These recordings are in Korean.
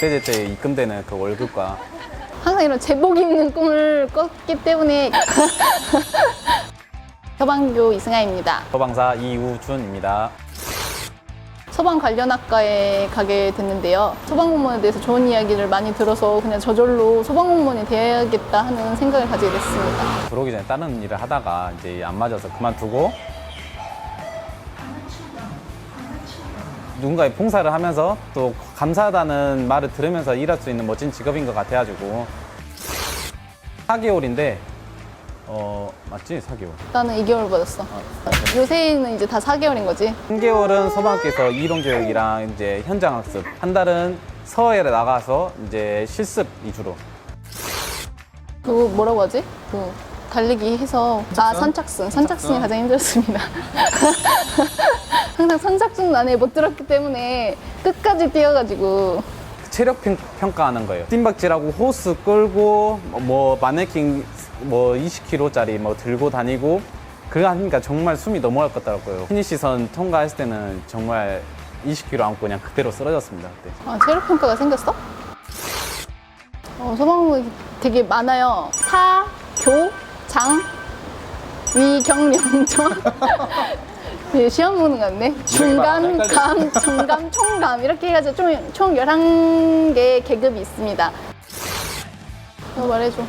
제때제때 입금되는 그 월급과 항상 이런 제복 입는 꿈을 꿨기 때문에 서방교 이승아입니다. 소방사 이우준입니다. 소방 관련 학과에 가게 됐는데요. 소방 공무원에 대해서 좋은 이야기를 많이 들어서 그냥 저절로 소방 공무원이 돼야겠다 하는 생각을 가지게 됐습니다. 들어오기 전에 다른 일을 하다가 이제 안 맞아서 그만두고 누군가의 봉사를 하면서 또 감사하다는 말을 들으면서 일할 수 있는 멋진 직업인 것 같아가지고 4개월인데 어 맞지 4개월 나는 2개월 받았어. 요새는 이제 다 4개월인 거지. 3개월은 소방학교에서 이론 교육이랑 이제 현장 학습 한 달은 서해에 나가서 이제 실습 위주로 그거 뭐라고 하지? 그 달리기 해서 아 선착순 선착순이 가장 힘들었습니다. 항상 선착순 안에 못 들었기 때문에 끝까지 뛰어가지고 체력 평, 평가하는 거예요. 뜀박질하고 호스 끌고 뭐 마네킹 뭐 20kg짜리 뭐 들고 다니고 그거 하니까 정말 숨이 넘어갈 것 같더라고요. 피니시선 통과했을 때는 정말 20kg 안고 그냥 그대로 쓰러졌습니다. 그때. 아, 체력 평가가 생겼어? 어, 소방공이 되게 많아요. 사, 교, 장, 위, 경, 령, 정. 네, 시험 보는 것 같네. 중감, 감, 정감, 총감. 이렇게 해가지고 총, 총 11개 계급이 있습니다. 어, 말해줘.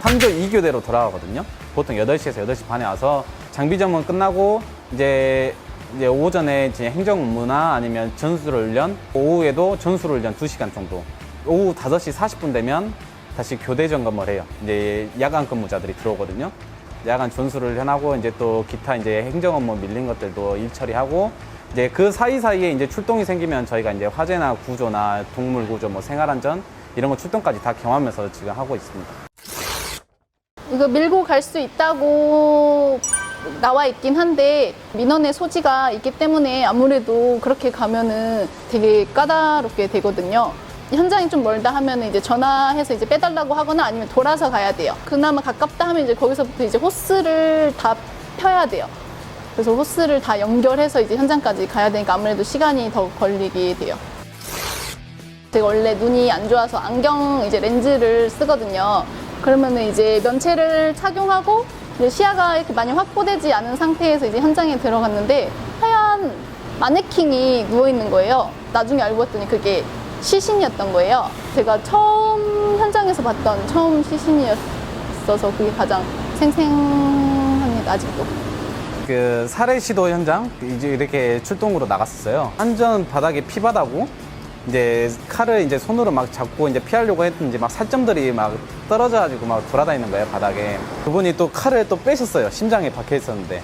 판교 2교대로 돌아가거든요. 보통 8시에서 8시 반에 와서 장비 점검 끝나고 이제 이제 오전에 이제 행정 업무나 아니면 전술 훈련, 오후에도 전술 훈련 2시간 정도. 오후 5시 40분 되면 다시 교대 점검을 해요. 이제 야간 근무자들이 들어오거든요. 야간 전술 훈련하고 이제 또 기타 이제 행정 업무 밀린 것들도 일 처리하고 이제 그 사이사이에 이제 출동이 생기면 저희가 이제 화재나 구조나 동물 구조, 뭐 생활 안전 이런 거 출동까지 다 경험하면서 지금 하고 있습니다. 이거 밀고 갈 수 있다고 나와 있긴 한데 민원의 소지가 있기 때문에 아무래도 그렇게 가면은 되게 까다롭게 되거든요. 현장이 좀 멀다 하면 이제 전화해서 이제 빼달라고 하거나 아니면 돌아서 가야 돼요. 그나마 가깝다 하면 이제 거기서부터 이제 호스를 다 펴야 돼요. 그래서 호스를 다 연결해서 이제 현장까지 가야 되니까 아무래도 시간이 더 걸리게 돼요. 제가 원래 눈이 안 좋아서 안경 이제 렌즈를 쓰거든요. 그러면은 이제 면체를 착용하고 이제 시야가 이렇게 많이 확보되지 않은 상태에서 이제 현장에 들어갔는데 하얀 마네킹이 누워 있는 거예요. 나중에 알고 봤더니 그게 시신이었던 거예요. 제가 처음 현장에서 봤던 처음 시신이었어서 그게 가장 생생합니다. 아직도. 그 살해 시도 현장 이제 이렇게 출동으로 나갔었어요. 안전 바닥에 피바다고 이제 칼을 이제 손으로 막 잡고 이제 피하려고 했는지 막 살점들이 막 떨어져가지고 막 돌아다니는 거예요 바닥에. 그분이 또 칼을 또 빼셨어요. 심장에 박혀 있었는데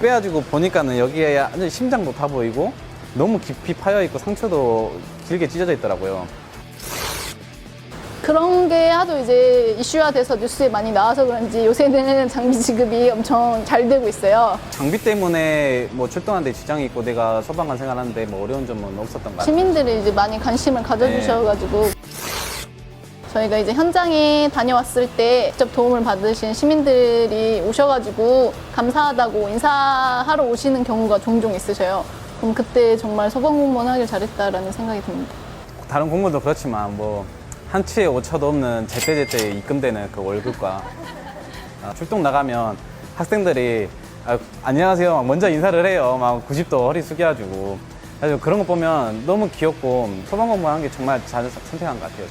빼가지고 보니까는 여기에 심장도 타 보이고 너무 깊이 파여 있고 상처도 길게 찢어져 있더라고요. 그런 게 하도 이제 이슈화 돼서 뉴스에 많이 나와서 그런지 요새는 장비 지급이 엄청 잘 되고 있어요. 장비 때문에 뭐 출동하는데 지장이 있고 내가 소방관 생활하는데 뭐 어려운 점은 없었던 것 같아요. 시민들이 이제 많이 관심을 가져주셔가지고 저희가 이제 현장에 다녀왔을 때 직접 도움을 받으신 시민들이 오셔가지고 감사하다고 인사하러 오시는 경우가 종종 있으셔요. 그럼 그때 정말 소방공무원 하길 잘했다라는 생각이 듭니다. 다른 공무원도 그렇지만 뭐 한치의 오차도 없는 제때제때 입금되는 그 월급과 아, 출동 나가면 학생들이 아, 안녕하세요 막 먼저 인사를 해요. 막 90도 허리 숙여가지고. 그래서 그런 거 보면 너무 귀엽고 소방공무원 하는 게 정말 잘 선택한 것 같아요.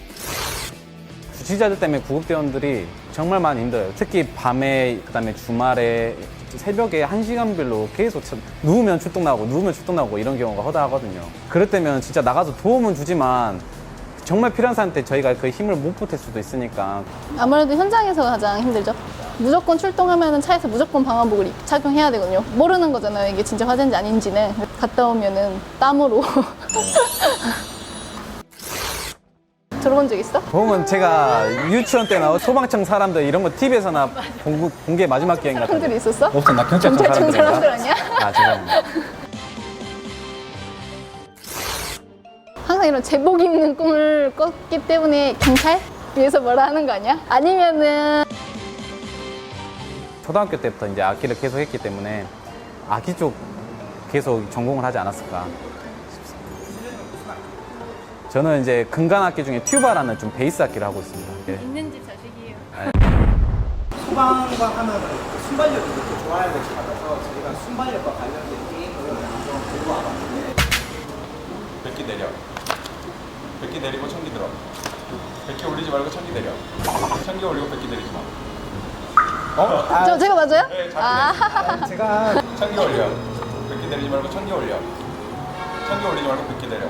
주치자들 때문에 구급대원들이 정말 많이 힘들어요. 특히 밤에 그다음에 주말에 새벽에 한 시간별로 계속 참- 누우면 출동 나고 누우면 출동 나고 이런 경우가 허다하거든요 그럴 때면 진짜 나가서 도움은 주지만 정말 필요한 사람한테 저희가 그 힘을 못 보탤 수도 있으니까 아무래도 현장에서 가장 힘들죠. 무조건 출동하면 차에서 무조건 방화복을 입- 착용해야 되거든요. 모르는 거잖아요. 이게 진짜 화재인지 아닌지는. 갔다 오면은 땀으로. 들어본 적 있어? 보면 제가 유치원 때나 소방청 사람들 이런 거 TV에서나 본, 본게 마지막 기억인 것 같은데 형들이 있었어? 없어 나 경찰청 경찰청 사람들인가? 사람들 아니야? 아 죄송합니다 항상 이런 제복 입는 꿈을 꿨기 때문에 경찰? 위해서 뭐라 하는 거 아니야? 아니면은 초등학교 때부터 이제 악기를 계속 했기 때문에 악기 쪽 계속 전공을 하지 않았을까. 저는 이제 근간 악기 중에 튜바라는 좀 베이스 악기를 하고 있습니다. 예. 있는 집 자식이에요. 소방과 하면은 그 순발력이 그렇게 좋아야 될것 같아서 저희가 순발력과 관련된 게임을 좀 들고 와봤는데 백기 내려. 백기 내리고 청기 들어. 백기 올리지 말고 청기 내려. 청기 올리고 백기 내리지 마. 어? 아, 저 제가 맞아요? 네, 잘 아, 제가 청기 올려. 백기 내리지 말고 청기 올려. 청기 올리지 말고 백기 내려.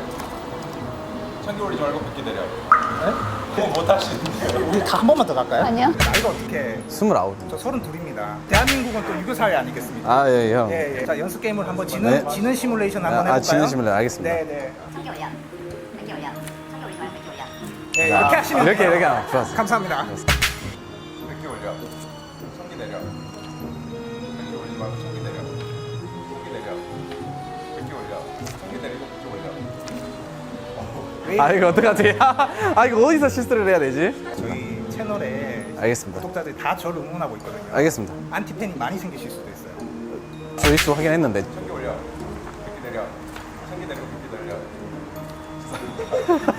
청기 올리지 말고 백기 내려. 뭐 못하시는데요? 우리 다 한 번만 더 갈까요? 아니요. 나이가 어떻게 스물아홉. 저 서른 둘입니다. 대한민국은 또 유교 사회 아니겠습니까? 아, 예, 형. 예, 예. 자 연습 게임을 한번 지는 네. 지는 시뮬레이션 한번 아, 해볼까요? 아, 지는 시뮬레이션, 알겠습니다. 네, 네. 청기 올려. 백기 올려. 청기 올리지 말고 백기 올려. 네, 이렇게 하시면 이렇게, 돼요. 이렇게 하면 좋았어. 감사합니다. 백기 올려. 청기 내려. 백기 올리지 말고 아, 이거 어떡하지? 아, 이거 어디서 실수를 해야 되지? 저희 채널에 알겠습니다. 구독자들이 다 저를 응원하고 있거든요. 알겠습니다. 안티팬이 많이 생기실 수도 있어요. 조회수 확인했는데. 청기 올려. 백기 내려. 청기 내리고 백기 내려.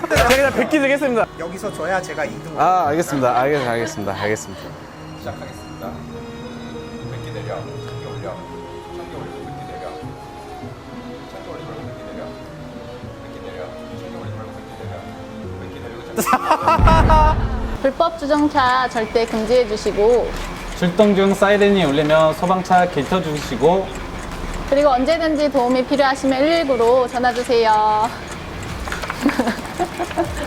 제가 그냥 100기 드리겠습니다. 여기서 져야 제가 2등. 아, 알겠습니다. 알겠습니다. 알겠습니다. 알겠습니다. 시작하겠습니다. 백기 내려. 불법 주정차 절대 금지해 주시고 출동 중 사이렌이 울리면 소방차 길터 주시고 그리고 언제든지 도움이 필요하시면 119로 전화 주세요.